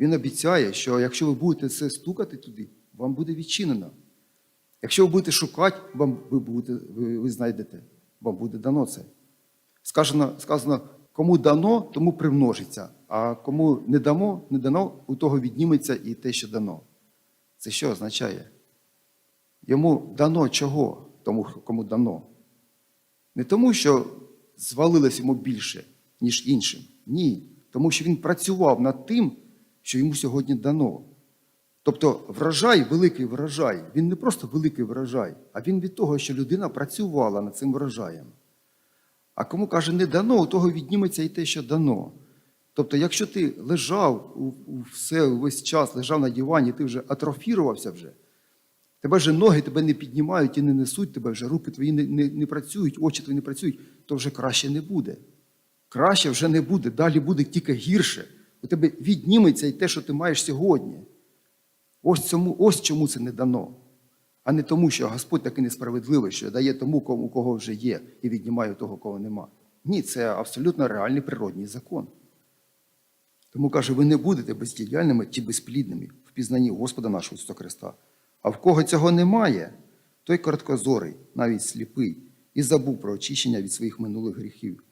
Він обіцяє, що якщо ви будете це стукати туди, вам буде відчинено. Якщо ви будете шукати, вам ви, будете, ви, ви знайдете, вам буде дано це. Сказано, сказано, кому дано, тому примножиться, а кому не дамо, не дано, у того відніметься і те, що дано. Це що означає? Йому дано чого, тому, кому дано? Не тому, що звалилось йому більше, ніж іншим. Ні. Тому що він працював над тим, що йому сьогодні дано. Тобто врожай, великий врожай, він не просто великий врожай, а він від того, що людина працювала над цим врожаєм. А кому каже, не дано, у того відніметься і те, що дано. Тобто, якщо ти лежав у, у все увесь час, лежав на дивані, ти вже атрофірувався вже, тебе вже ноги тебе не піднімають і не несуть тебе вже, руки твої не, не, не працюють, очі твої не працюють, то вже краще не буде. Краще вже не буде, далі буде тільки гірше. У тебе відніметься і те, що ти маєш сьогодні. Ось, цьому, ось чому це не дано. А не тому, що Господь такий несправедливий, що дає тому, кому- кого вже є, і віднімає того, кого нема. Ні, це абсолютно реальний природній закон. Тому каже, ви не будете бездіяльними чи безплідними в пізнанні Господа нашого Ісуса Христа. А в кого цього немає, той короткозорий, навіть сліпий, і забув про очищення від своїх минулих гріхів.